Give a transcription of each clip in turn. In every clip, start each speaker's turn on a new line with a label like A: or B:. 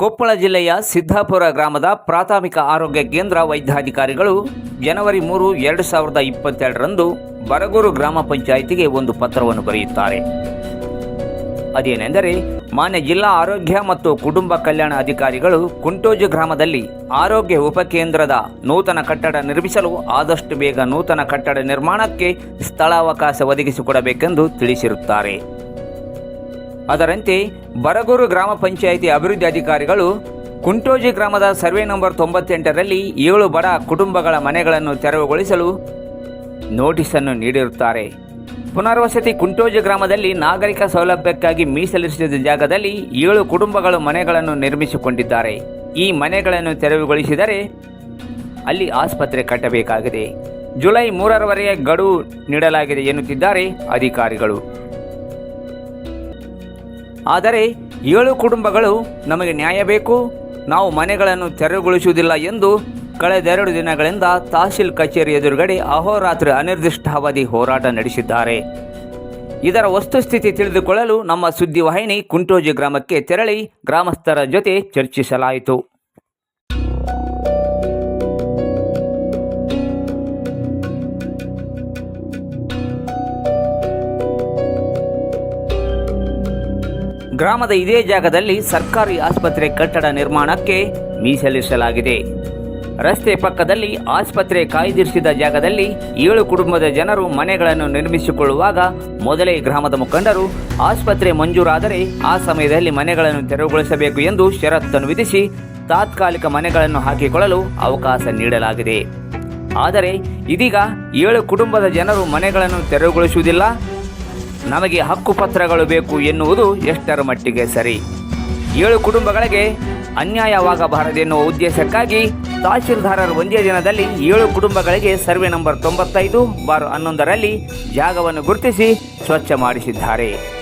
A: ಕೊಪ್ಪಳ ಜಿಲ್ಲೆಯ ಸಿದ್ದಾಪುರ ಗ್ರಾಮದ ಪ್ರಾಥಮಿಕ ಆರೋಗ್ಯ ಕೇಂದ್ರ ವೈದ್ಯಾಧಿಕಾರಿಗಳು ಜನವರಿ ಮೂರು, ಎರಡು ಸಾವಿರದ ಇಪ್ಪತ್ತೆರಡರಂದು ಬರಗೂರು ಗ್ರಾಮ ಪಂಚಾಯಿತಿಗೆ ಒಂದು ಪತ್ರವನ್ನು ಬರೆಯುತ್ತಾರೆ. ಅದೇನೆಂದರೆ, ಮಾನ್ಯ ಜಿಲ್ಲಾ ಆರೋಗ್ಯ ಮತ್ತು ಕುಟುಂಬ ಕಲ್ಯಾಣ ಅಧಿಕಾರಿಗಳು ಕುಂಟೋಜು ಗ್ರಾಮದಲ್ಲಿ ಆರೋಗ್ಯ ಉಪಕೇಂದ್ರದ ನೂತನ ಕಟ್ಟಡ ನಿರ್ಮಿಸಲು ಆದಷ್ಟು ಬೇಗ ನೂತನ ಕಟ್ಟಡ ನಿರ್ಮಾಣಕ್ಕೆ ಸ್ಥಳಾವಕಾಶ ಒದಗಿಸಿಕೊಡಬೇಕೆಂದು ತಿಳಿಸಿರುತ್ತಾರೆ. ಅದರಂತೆ ಬರಗೂರು ಗ್ರಾಮ ಪಂಚಾಯಿತಿ ಅಭಿವೃದ್ಧಿ ಅಧಿಕಾರಿಗಳು ಕುಂಟೋಜಿ ಗ್ರಾಮದ ಸರ್ವೆ ನಂಬರ್ ತೊಂಬತ್ತೆಂಟರಲ್ಲಿ ಏಳು ಬಡ ಕುಟುಂಬಗಳ ಮನೆಗಳನ್ನು ತೆರವುಗೊಳಿಸಲು ನೋಟಿಸನ್ನು ನೀಡಿರುತ್ತಾರೆ. ಪುನರ್ವಸತಿ ಕುಂಟೋಜಿ ಗ್ರಾಮದಲ್ಲಿ ನಾಗರಿಕ ಸೌಲಭ್ಯಕ್ಕಾಗಿ ಮೀಸಲಿರಿಸಿದ ಜಾಗದಲ್ಲಿ ಏಳು ಕುಟುಂಬಗಳು ಮನೆಗಳನ್ನು ನಿರ್ಮಿಸಿಕೊಂಡಿದ್ದಾರೆ. ಈ ಮನೆಗಳನ್ನು ತೆರವುಗೊಳಿಸಿದರೆ ಅಲ್ಲಿ ಆಸ್ಪತ್ರೆ ಕಟ್ಟಬೇಕಾಗಿದೆ. ಜುಲೈ ಮೂರರವರೆಗೆ ಗಡುವು ನೀಡಲಾಗಿದೆ ಎನ್ನುತ್ತಿದ್ದಾರೆ ಅಧಿಕಾರಿಗಳು. ಆದರೆ ಏಳು ಕುಟುಂಬಗಳು ನಮಗೆ ನ್ಯಾಯ ಬೇಕು, ನಾವು ಮನೆಗಳನ್ನು ತೆರವುಗೊಳಿಸುವುದಿಲ್ಲ ಎಂದು ಕಳೆದೆರಡು ದಿನಗಳಿಂದ ತಹಶೀಲ್ ಕಚೇರಿ ಎದುರುಗಡೆ ಅಹೋರಾತ್ರಿ ಅನಿರ್ದಿಷ್ಟಾವಧಿ ಹೋರಾಟ ನಡೆಸಿದ್ದಾರೆ. ಇದರ ವಸ್ತುಸ್ಥಿತಿ ತಿಳಿದುಕೊಳ್ಳಲು ನಮ್ಮ ಸುದ್ದಿವಾಹಿನಿ ಕುಂಟೋಜಿ ಗ್ರಾಮಕ್ಕೆ ತೆರಳಿ ಗ್ರಾಮಸ್ಥರ ಜೊತೆ ಚರ್ಚಿಸಲಾಯಿತು. ಗ್ರಾಮದ ಇದೇ ಜಾಗದಲ್ಲಿ ಸರ್ಕಾರಿ ಆಸ್ಪತ್ರೆ ಕಟ್ಟಡ ನಿರ್ಮಾಣಕ್ಕೆ ಮೀಸಲಿಸಲಾಗಿದೆ ರಸ್ತೆ ಪಕ್ಕದಲ್ಲಿ ಆಸ್ಪತ್ರೆ ಕಾಯ್ದಿರಿಸಿದ ಜಾಗದಲ್ಲಿ ಏಳು ಕುಟುಂಬದ ಜನರು ಮನೆಗಳನ್ನು ನಿರ್ಮಿಸಿಕೊಳ್ಳುವಾಗ ಮೊದಲೇ ಗ್ರಾಮದ ಮುಖಂಡರು, ಆಸ್ಪತ್ರೆ ಮಂಜೂರಾದರೆ ಆ ಸಮಯದಲ್ಲಿ ಮನೆಗಳನ್ನು ತೆರವುಗೊಳಿಸಬೇಕು ಎಂದು ಷರತ್ತನ್ನು ವಿಧಿಸಿ ತಾತ್ಕಾಲಿಕ ಮನೆಗಳನ್ನು ಹಾಕಿಕೊಳ್ಳಲು ಅವಕಾಶ ನೀಡಲಾಗಿದೆ. ಆದರೆ ಇದೀಗ ಏಳು ಕುಟುಂಬದ ಜನರು ಮನೆಗಳನ್ನು ತೆರವುಗೊಳಿಸುವುದಿಲ್ಲ. ನಮಗೆ ಹಕ್ಕುಪತ್ರಗಳು ಬೇಕು ಎನ್ನುವುದು ಎಷ್ಟರ ಮಟ್ಟಿಗೆ ಸರಿ? ಏಳು ಕುಟುಂಬಗಳಿಗೆ ಅನ್ಯಾಯವಾಗಬಾರದೆನ್ನುವ ಉದ್ದೇಶಕ್ಕಾಗಿ ತಹಶೀಲ್ದಾರರು ಒಂದೇ ದಿನದಲ್ಲಿ ಏಳು ಕುಟುಂಬಗಳಿಗೆ ಸರ್ವೆ ನಂಬರ್ ತೊಂಬತ್ತೈದು ಬಾರು ಹನ್ನೊಂದರಲ್ಲಿ ಜಾಗವನ್ನು ಗುರುತಿಸಿ ಸ್ವಚ್ಛ ಮಾಡಿಸಿದ್ದಾರೆ.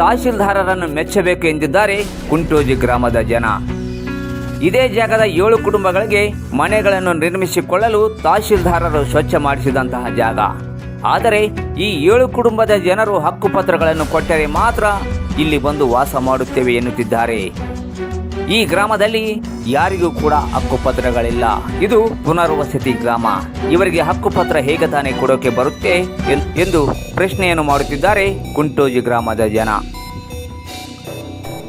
A: ತಹಶೀಲ್ದಾರರನ್ನು ಮೆಚ್ಚಬೇಕು ಎಂದಿದ್ದಾರೆ ಕುಂಟೋಜಿ ಗ್ರಾಮದ ಜನ. ಇದೇ ಜಾಗದ ಏಳು ಕುಟುಂಬಗಳಿಗೆ ಮನೆಗಳನ್ನು ನಿರ್ಮಿಸಿಕೊಳ್ಳಲು ತಹಶೀಲ್ದಾರರು ಸ್ವಚ್ಛ ಮಾಡಿಸಿದಂತಹ ಜಾಗ. ಆದರೆ ಈ ಏಳು ಕುಟುಂಬದ ಜನರು ಹಕ್ಕುಪತ್ರಗಳನ್ನು ಕೊಟ್ಟರೆ ಮಾತ್ರ ಇಲ್ಲಿ ಬಂದು ವಾಸ ಮಾಡುತ್ತೇವೆ ಎನ್ನುತ್ತಿದ್ದಾರೆ. ಈ ಗ್ರಾಮದಲ್ಲಿ ಯಾರಿಗೂ ಕೂಡ ಹಕ್ಕುಪತ್ರಗಳಿಲ್ಲ. ಇದು ಪುನರ್ವಸತಿ ಗ್ರಾಮ. ಇವರಿಗೆ ಹಕ್ಕುಪತ್ರ ಹೇಗೆ ತಾನೇ ಕೊಡೋಕೆ ಬರುತ್ತೆ ಎಂದು ಪ್ರಶ್ನೆಯನ್ನು ಮಾಡುತ್ತಿದ್ದಾರೆ ಕುಂಟೋಜಿ ಗ್ರಾಮದ ಜನ.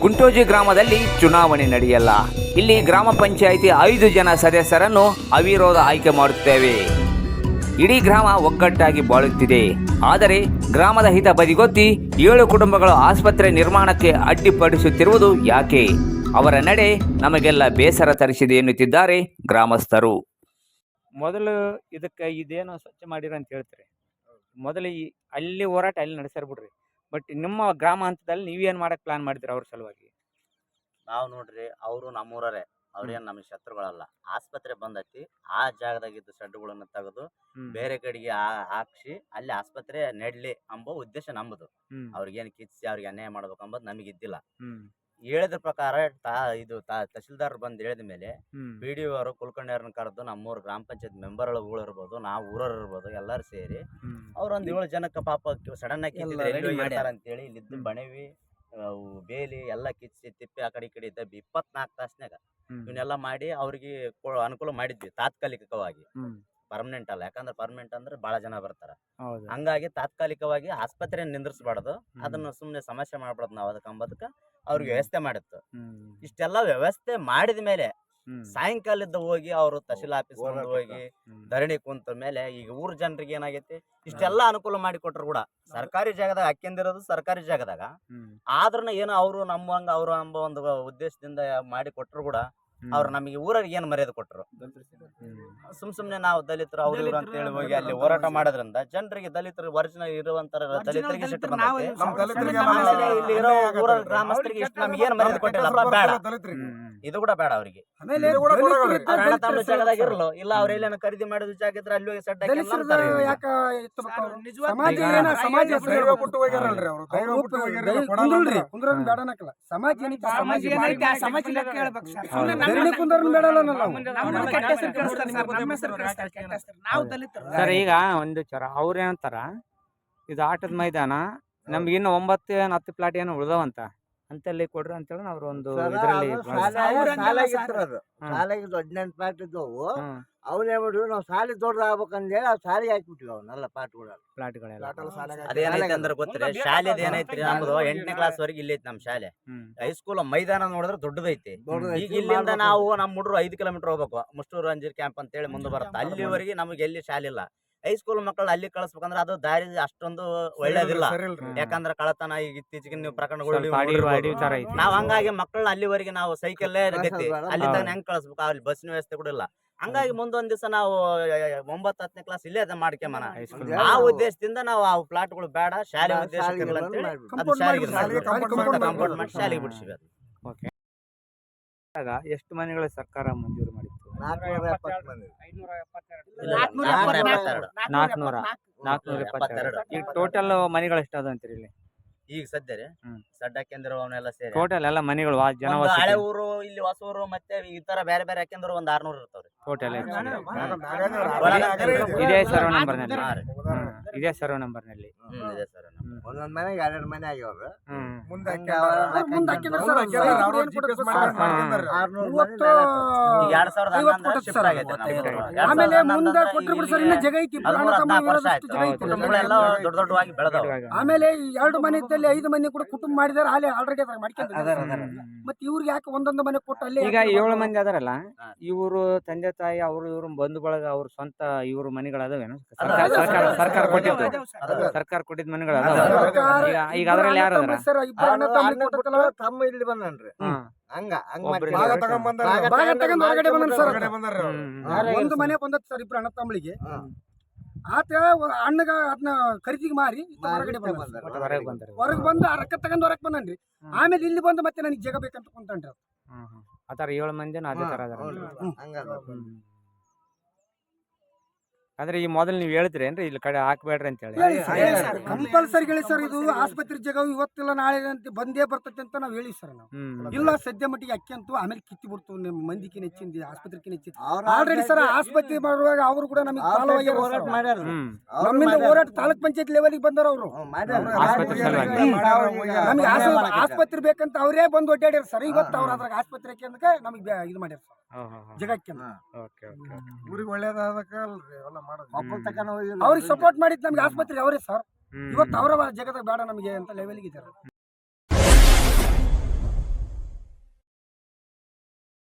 A: ಕುಂಟೋಜಿ ಗ್ರಾಮದಲ್ಲಿ ಚುನಾವಣೆ ನಡೆಯಲ್ಲ. ಇಲ್ಲಿ ಗ್ರಾಮ ಪಂಚಾಯಿತಿ ಐದು ಜನ ಸದಸ್ಯರನ್ನು ಅವಿರೋಧ ಆಯ್ಕೆ ಮಾಡುತ್ತೇವೆ. ಇಡೀ ಗ್ರಾಮ ಒಗ್ಗಟ್ಟಾಗಿ ಬಾಳುತ್ತಿದೆ. ಆದರೆ ಗ್ರಾಮದ ಹಿತ ಬದಿಗೊತ್ತಿ ಏಳು ಕುಟುಂಬಗಳು ಆಸ್ಪತ್ರೆ ನಿರ್ಮಾಣಕ್ಕೆ ಅಡ್ಡಿಪಡಿಸುತ್ತಿರುವುದು ಯಾಕೆ? ಅವರ ನಡೆ ನಮಗೆಲ್ಲ ಬೇಸರ ತರಿಸಿದೆ ಎನ್ನುತ್ತಿದ್ದಾರೆ ಗ್ರಾಮಸ್ಥರು. ಮೊದಲು ಇದಕ್ಕೆ ಇದೇನೋ ಸ್ವಚ್ಛ ಮಾಡಿರ ಅಂತ ಹೇಳ್ತಾರೆ. ಮೊದಲು ಈ ಅಲ್ಲಿ ಹೋರಾಟ ಅಲ್ಲಿ ನಡೆಸ್ಯಾರ ಬಿಡ್ರಿ. ಬಟ್ ನಿಮ್ಮ ಗ್ರಾಮ ಹಂತದಲ್ಲಿ ನೀವೇನು ಮಾಡಕ್ ಪ್ಲಾನ್ ಮಾಡಿದ್ರಿ ಅವ್ರ ಸಲುವಾಗಿ?
B: ನಾವು ನೋಡ್ರಿ ಅವರು ನಮ್ಮೂರರೇ ಅವ್ರೇನ್ ನಮ್ಮ ಶತ್ರುಗಳಲ್ಲ. ಆಸ್ಪತ್ರೆ ಬಂದೈತಿ. ಆ ಜಾಗದಾಗಿದ್ದ ಶೆಡ್ಡುಗಳನ್ನ ತೆಗೆದು ಬೇರೆ ಕಡೆಗೆ ಹಾಕ್ಸಿ ಅಲ್ಲಿ ಆಸ್ಪತ್ರೆ ನೆಡ್ಲಿ ಅಂಬೋ ಉದ್ದೇಶ ನಮ್ಮದು ಅವ್ರಿಗೇನು ಕಿತ್ಸಿ ಅವ್ರಿಗೆ ಅನ್ಯಾಯ ಮಾಡ್ಬೇಕು ಅಂಬೋದು ನಮಗೆ ಇದ್ದಿಲ್ಲ. ಹೇಳಿದ ಪ್ರಕಾರ ತಾ ಇದು ತಾ ತಹಶೀಲ್ದಾರ್ ಬಂದು ಹೇಳಿದ ಮೇಲೆ ಬಿ ಡಿ ಅವರು ಕುಲಕರ್ಣಿಯವ್ರನ್ನ ಕರೆದು ನಮ್ಮೂರು ಗ್ರಾಮ ಪಂಚಾಯತ್ ಮೆಂಬರ್ಗಳು ಇರ್ಬೋದು ನಾವು ಊರವ್ರು ಇರ್ಬೋದು ಎಲ್ಲರೂ ಸೇರಿ ಅವ್ರೊಂದ್ ಏಳು ಜನಕ್ಕೆ ಪಾಪ ಸಡನ್ ಆಗಿ ಅಂತೇಳಿ ಇಲ್ಲಿದ್ದು ಬಣವಿ ಬೇಲಿ ಎಲ್ಲ ಕಿಚ್ಚಿ ತಿಪ್ಪಿ ಆ ಕಡೆ ಈ ಕಡೆ ಇದ್ದ ಇಪ್ಪತ್ನಾಲ್ಕು ತಾಸ್ನ್ಯಾಗ ಇವನ್ನೆಲ್ಲ ಮಾಡಿ ಅವ್ರಿಗೆ ಅನುಕೂಲ ಮಾಡಿದ್ವಿ ತಾತ್ಕಾಲಿಕವಾಗಿ. ಪರ್ಮನೆಂಟ್ ಅಲ್ಲ ಯಾಕಂದ್ರೆ ಪರ್ಮನೆಂಟ್ ಅಂದ್ರೆ ಬಹಳ ಜನ ಬರ್ತಾರ. ಹಂಗಾಗಿ ತಾತ್ಕಾಲಿಕವಾಗಿ ಆಸ್ಪತ್ರೆ ನಿಂದ್ರಿಸ್ಬಾರ್ದು ಅದನ್ನ ಸುಮ್ಮನೆ ಸಮಸ್ಯೆ ಮಾಡ್ಬಾರ್ದು ನಾವು ಅದಕ್ಕೆ ಅಂಬೋದಕ್ಕೆ ಅವ್ರಿಗೆ ವ್ಯವಸ್ಥೆ ಮಾಡಿತ್ತು. ಇಷ್ಟೆಲ್ಲ ವ್ಯವಸ್ಥೆ ಮಾಡಿದ ಮೇಲೆ ಸಾಯಂಕಾಲದ ಹೋಗಿ ಅವರು ತಹಶೀಲ್ ಆಫೀಸ್ ಹೋಗಿ ಧರಣಿ ಕುಂತ ಮೇಲೆ ಈಗ ಊರ್ ಜನರಿಗೆ ಏನಾಗೈತಿ? ಇಷ್ಟೆಲ್ಲ ಅನುಕೂಲ ಮಾಡಿ ಕೊಟ್ರು ಕೂಡ ಸರ್ಕಾರಿ ಜಾಗದಾಗ ಹಾಕ್ಯಂದಿರೋದು ಸರ್ಕಾರಿ ಜಾಗದಾಗ ಆದ್ರೂ ಏನೋ ಅವರು ನಮ್ಮಂಗ ಅವ್ರು ಎಂಬ ಒಂದು ಉದ್ದೇಶದಿಂದ ಮಾಡಿ ಕೊಟ್ರು ಕೂಡ ಅವ್ರು ನಮಗೆ ಊರವ್ರಿಗೆ ಏನು ಮರ್ಯಾದೆ ಕೊಟ್ಟರು ಸುಮ್ ಸುಮ್ನೆ ನಾವು ದಲಿತರು ಅವ್ರು ಇವ್ರು ಅಂತ ಹೇಳಿ ಹೋಗಿ ಅಲ್ಲಿ ಹೋರಾಟ ಮಾಡೋದ್ರಿಂದ ಜನರಿಗೆ ದಲಿತರು ಒರಿಜಿನಲ್ ಇರುವಂತ ದಲಿತರಿಗೆ ಸಿಟ್ಟು ಬಂದೈತಿ. ಇಲ್ಲಿ ಇರೋ ಊರ ಗ್ರಾಮಸ್ಥರಿಗೆ ಇಷ್ಟು ನಮ್ಗೆ ಏನು ಮರ್ಯಾದೆ ಕೊಟ್ಟಿಲ್ಲಪ್ಪ ಬೇಡ. ಇದು ಕೂಡ ಬೇಡ ಅವರಿಗೆ.
C: ಆಮೇಲೆ
D: ಇದು ಕೂಡ
C: ದಲಿತರು
D: ಕೊಡೋದು.
C: ಇರ್ತಾರೆ,
B: ಪ್ರಾಣ
C: ದಲಿತರು
B: ಜಾಗದಾಗ ಇರಲು. ಇಲ್ಲ ಅವ್ರ ಎಲ್ಲೇನ ಖರೀದಿ ಮಾಡಿದ ಜಾಗ ಇದ್ರೆ ಅಲ್ಲಿ ಹೋಗಿ ಸೆಟ್
C: ದಲಿತರದ ಯಾಕ ಎತ್ತಬೇಕು ಅವ್ರು? ಸಮಾಜ ಏನ ಸಮಾಜ ಹೆಸರು
D: ದೈವ ಬಿಟ್ಟು ಹೋಗ್ಯಾರಲ್ರಿ ಅವರು. ದೈವ
C: ಅವ್ರು
D: ಬಿಟ್ಟು ಹೋಗ್ಯಾರ
C: ದೈ- ಕುಂದ್ರಲ್ರಿ. ಕುಂದ್ರನ್ ಬೇಡ. ಅನ್ನಕ್ಕಲ್ಲ ಸಮಾಜ ಏನೈತಿ ಆ ಸಮಾಜ ಮಾಡಿ. ಧರಣಿ ಕುಂದ್ರನ್ ಬೇಡಲ್ಲ ನಾವು.
E: ನಾವು ದಲಿತರು.
F: ಸರ್ ಈಗ ಒಂದು ಚರ ಅವ್ರು ಏನಂತಾರ ಇದು ಆಟದ ಮೈದಾನ ನಮ್ಗೆ ಇನ್ನು ಒಂಬತ್ತು ಏನು ಹತ್ತು ಪ್ಲಾಟ್ ಏನೋ ಉಳ್ದವಂತ. ಅಂತಲ್ಲಿ ಕೊಡ್ರಿ ಅಂತೇಳಿ ಅವ್ರ ಒಂದು ಇದರಲ್ಲಿ
G: ಶಾಲೆಗೆ ಹದಿನೆಂಟು ಪ್ಲಾಟ್ ಇದ್ದವು ಅವನೇ ಬಿಡು ನಾವು ಶಾಲೆ ದೊಡ್ಡದಾಗ್ಬೇಕಂದೇಳಿ ಅವ್ರು ಶಾಲೆಗೆ ಹಾಕ್ಬಿಟ್ಟಿವಿ ಅವನ್ನೆಲ್ಲ ಪಾಟ್ಗಳು
F: ಪ್ಲಾಟ್ಗಳೆಲ್ಲ
B: ಅದೇನೈತೆ ಅಂದ್ರೆ ಗೊತ್ತಿರಿ? ಶಾಲೆದ ಏನೈತ್ರಿ ನಮ್ದು ಎಂಟನೇ ಕ್ಲಾಸ್ ವರೆಗೆ ಇಲ್ಲೈತಿ ಐತಿ ನಮ್ಮ ಶಾಲೆ ಹೈಸ್ಕೂಲ್ ಮೈದಾನ ನೋಡಿದ್ರೆ ದೊಡ್ಡದೈತಿ. ಈಗ ಇಲ್ಲಿಂದ ನಾವು ನಮ್ಮ ಹುಡುಗರು ಐದು ಕಿಲೋಮೀಟರ್ ಹೋಗ್ಬೇಕು. ಮುಸ್ಟೂರು ಅಂಜೀರ್ ಕ್ಯಾಂಪ್ ಅಂತ ಹೇಳಿ ಮುಂದೆ ಬರುತ್ತೆ. ಅಲ್ಲಿವರೆಗೆ ನಮಗೆ ಎಲ್ಲಿ ಶಾಲೆ ಇಲ್ಲ. ಹೈಸ್ಕೂಲ್ ಮಕ್ಕಳನ್ನ ಅಲ್ಲಿ ಕಳಿಸ್ಬೇಕಂದ್ರೆ ಅದು ದಾರಿ ಅಷ್ಟೊಂದು ಒಳ್ಳೇದಿಲ್ಲ. ಯಾಕಂದ್ರೆ ಕಳತನ ಈಗ ಇತ್ತೀಚೆಗೆ ನೀವು ಪ್ರಕರಣಗಳು ನಾವ್ ಹಂಗಾಗಿ ಮಕ್ಕಳನ್ನ ಅಲ್ಲಿವರೆಗೆ ನಾವು ಸೈಕಲ್ ಗತಿ. ಅಲ್ಲಿ ತನಕ ಹೆಂಗ್ ಕಳಿಸ್ಬೇಕು? ಅಲ್ಲಿ ಬಸ್ಸಿನ ವ್ಯವಸ್ಥೆ ಕೂಡ ಇಲ್ಲ. ಹಂಗಾಗಿ ಮುಂದೊಂದ್ ದಿವಸ ನಾವು ಒಂಬತ್ತು ಹತ್ತನೇ ಕ್ಲಾಸ್ ಇಲ್ಲೇ ಅದ ಮಾಡ್ಕೊಂಬನ ಆ ಉದ್ದೇಶದಿಂದ ನಾವು ಆ ಪ್ಲಾಟ್ಗಳು ಬೇಡ. ಶಾಲೆ
C: ಉದ್ದೇಶ
B: ಶಾಲೆಗೆ
F: ಓಕೆ. ಎಷ್ಟು ಮನೆಗಳ ಸರ್ಕಾರ ಮಂಜೂರು
G: ನಾಲ್ಕುನೂರ ಎಪ್ಪತ್ತು ಮಂದಿ.
B: ಇಲ್ಲ, ನಾಲ್ಕುನೂರ
F: ನಾಲ್ಕುನೂರ ನಾಲ್ಕುನೂರ ಎಪ್ಪತ್ತೆರಡು ಈಗ ಟೋಟಲ್ ಮನೆಗಳು ಎಷ್ಟು ಅಂತೀರಿ ಇಲ್ಲಿ?
B: ಈಗ ಸದ್ಯ ರೀ. ಸಡ್ಡ ಹಾಕ್ಯಂದ್ರು ಅವನ್ನೆಲ್ಲ ಸೇರಿ.
F: ಟೋಟಲ್ ಎಲ್ಲ ಮನೆಗಳು ವಾ- ಜನ
B: ಹಳೆ
F: ವಸತಿ
B: ಊರು ಇಲ್ಲಿ ಹೊಸ ಊರು ಮತ್ತೆ ಈ ತರ ಬೇರೆ ಬೇರೆ ಹಾಕ್ಯಂದ್ರು ಒಂದ್ ಆರ್ನೂರ್ ಇರ್ತಾವ್ರಿ.
F: ಟೋಟಲ್ ಇದೇ ಸರ್ವ ನಂಬರ್ನಲ್ಲಿ. ಇದೇ ಸರ್ವ ನಂಬರ್ನಲ್ಲಿ
G: ಒಂದೊಂದ್ ಮನೆಗೆ ಎರಡೆರಡು ಮನೆ ಆಗ್ಯಾವ್ರ?
D: ಮಾಡ್ಕೊಂಡಾರ.
B: ಎರಡ್ ಸಾವಿರದ
C: ಆಮೇಲೆ ಮುಂದೆ ಬಿಡಿ ಸರ್ ಇನ್ನ ಜಗ ಐತಿ.
B: ದೊಡ್ಡ ದೊಡ್ಡವಾಗಿ ಬೆಳೆದವು.
C: ಆಮೇಲೆ ಈ ಎರಡು ಮನೆ ಇದ್ದಲ್ಲಿ ಐದು ಮನೆ ಕೂಡ ಕುಟುಂಬ ಮಾಡಿದಾರೆ. ಅಲ್ಲಿ ಆಲ್ರೆಡಿ
G: ಅದಾರ.
C: ಮತ್ತೆ ಇವ್ರಿಗೆ ಯಾಕೆ ಒಂದೊಂದು ಮನೆ ಕೊಟ್ಟು ಅಲ್ಲಿ
F: ಈಗ ಏಳು ಮಂದಿ ಅದಾರಲ್ಲ. ಇವರು ತಂದೆ ತಾಯಿ ಅವ್ರು ಇವರು ಬಂಧು ಬಳಗ ಅವ್ರ ಸ್ವಂತ ಇವ್ರ ಮನೆಗಳ ಅದಾವೇನು ಸರ್ಕಾರ ಸರ್ಕಾರ
B: ಅದಾವ,
F: ಸರ್ಕಾರ ಕೊಟ್ಟಿದ್ದು ಸರ್ಕಾರ ಕೊಟ್ಟಿದ್ದ ಮನೆಗಳು ಈಗ ಈಗ ಅದ್ರಲ್ಲಿ ಯಾರು
C: ತಮ್ಮ
F: ಅದಾರ
C: ಸರ್, ಇಬ್ರು ತಮ್ಮ
G: ಅಣ್ಣ ತಮ್ಮ ಇಲ್ಲಿ ಬಂದನ್ರಿ
F: ಹ್ಮ್.
G: ಹಂಗ ಹಂಗ
F: ಒಬ್ರಿಗೆ
G: ಮಾಡ್ಕೊಂಡ್ರು.
D: ಭಾಗ ತಗೊಂಡ್ ಬಂದಾರ.
G: ಭಾಗ
C: ಭಾಗ ತಗೊಂಡ್ ಹೊರಗಡೆ ಬಂದನ್ ಸರ್.
D: ಹೊರಗಡೆ ಬಂದಾರ ಅವ್ರು.
F: ಹ್ಮ್.
G: ಯಾರೇ
C: ಒಂದು ಮನೆ ಬಂದತ್ ಸರ್ ಇಬ್ರು ಅಣ್ಣ ತಮ್ಮಳಿಗೆ
G: ಹಾ.
C: ಆತ ಒ- ಅಣ್ಣಗ ಅದನ್ನ ಖರೀದಿಗೆ ಮಾರಿ ಈತ ಹೊರಗಡೆ ಬಂದ
G: ಬಂದಾರ.
F: ಹೊರಗೆ ಬಂದ
C: ಹೊರಗೆ ಬಂದು ಆ ರೊಕ್ಕ ತಗೊಂಡ್ ಹೊರಗೆ ಬಂದನ್ರಿ
F: ಹ್ಮ್.
C: ಆಮೇಲೆ ಇಲ್ಲಿ ಬಂದು ಮತ್ತೆ ನನಗೆ ಜಗ ಬೇಕಂತ ಕುಂತನ್ರಿ ಅವ್ರು.
F: ಆ ಥರ ಏಳು ಮಂದಿನ ಅದೇ ಥರ ಅದಾರ
G: ಹಂಗ ಅದಾರ.
F: ಈ ಮೊದಲು ನೀವು ಹೇಳಿದ್ರಿ ಏನ್ರಿ ಇಲ್ಲಿ ಕಡೆ ಹಾಕ್ಬೇಡ್ರಿ ಅಂತ ಹೇಳಿ
C: ಹೇಳಿ ಸರ್,
G: ಹೇಳಿ
C: ಹೇಳಿ
G: ಸರ್.
C: ಸರ್ ಕಂಪಲ್ಸರಿ ಹೇಳಿ ಸರ್ ಇದು ಆಸ್ಪತ್ರೆ ಜಗ ಇವತ್ತಿಲ್ಲ ನಾಳೆ ಅಂತ ಬಂದೇ ಬರ್ತೈತೆ ಅಂತ ನಾವು ಹೇಳಿ ಸರ್ ನಾವು. ಇಲ್ಲ ಸದ್ಯ ಮಟ್ಟಿಗೆ ಅಕ್ಕಿ ಅಂತೂ ಆಮೇಲೆ ಕಿತ್ತಿ ಬಿಡ್ತು ನಿಮ್ಮ ಮಂದಿಗೆ ಹೆಚ್ಚಿಂದ ಆಸ್ಪತ್ರೆಗೆ ಹೆಚ್ಚಿಂದ.
G: ಅವ್ರ
C: ಆಲ್ರೆಡಿ ಸರ್ ಆಸ್ಪತ್ರೆ ಮಾಡುವಾಗ ಅವರು ಕೂಡ ನಮಗೆ ಕಾಲವಾಗಿ
G: ಹೋರಾಟ ಮಾಡ್ಯಾರ.
C: ನಮ್ಮಿಂದ ಹೋರಾಟ ತಾಲೂಕ್ ಪಂಚಾಯತ್ ಲೆವೆಲ್ಗೆ ಬಂದಾರ ಅವರು. ನಮಗೆ. ಆಸ್ಪತ್ರೆ ಬೇಕಂತ ಅವರೇ ಬಂದು ಒಡ್ಡಾಡ್ಯಾರ ಸರ್. ಇವತ್ತು ಅವ್ರ ಅದ್ರಾಗ ಆಸ್ಪತ್ರೆ ನಮಗೆ ಇದು ಮಾಡ್ಯಾರ ಸರ್. ಜಗಕ್ಕೆ
G: ಹಾ.
F: ಓಕೆ ಓಕೆ
D: ಊರಿಗೆ ಒಳ್ಳೇದಾದಕ್ಕ
C: ಅವ್ರಿಗೆ ಸಪೋರ್ಟ್ ಮಾಡಿದ್ ನಮ್ಗೆ ಆಸ್ಪತ್ರೆ ಅವರೇ ಸರ್. ಇವತ್ತು ಅವರ ಜಗದಾಗ ಬೇಡ ನಮಗೆ ಅಂತ ಲೆವೆಲ್ಗೆ ಇದ್ದಾರೆ.